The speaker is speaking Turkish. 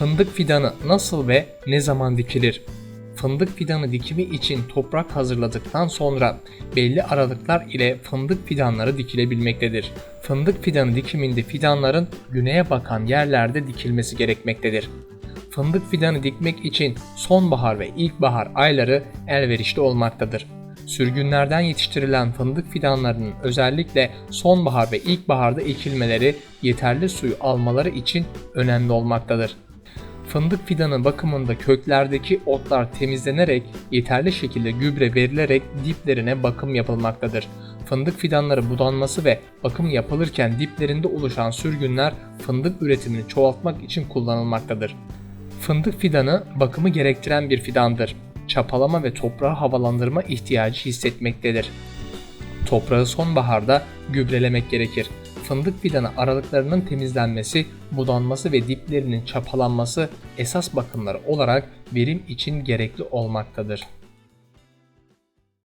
Fındık fidanı nasıl ve ne zaman dikilir? Fındık fidanı dikimi için toprak hazırladıktan sonra belli aralıklar ile fındık fidanları dikilebilmektedir. Fındık fidanı dikiminde fidanların güneye bakan yerlerde dikilmesi gerekmektedir. Fındık fidanı dikmek için sonbahar ve ilkbahar ayları elverişli olmaktadır. Sürgünlerden yetiştirilen fındık fidanlarının özellikle sonbahar ve ilkbaharda ekilmeleri yeterli suyu almaları için önemli olmaktadır. Fındık fidanı bakımında köklerdeki otlar temizlenerek yeterli şekilde gübre verilerek diplerine bakım yapılmaktadır. Fındık fidanları budanması ve bakım yapılırken diplerinde oluşan sürgünler fındık üretimini çoğaltmak için kullanılmaktadır. Fındık fidanı bakımı gerektiren bir fidandır. Çapalama ve toprağı havalandırma ihtiyacı hissetmektedir. Toprağı sonbaharda gübrelemek gerekir. Fındık fidanı aralıklarının temizlenmesi, budanması ve diplerinin çapalanması esas bakımları olarak verim için gerekli olmaktadır.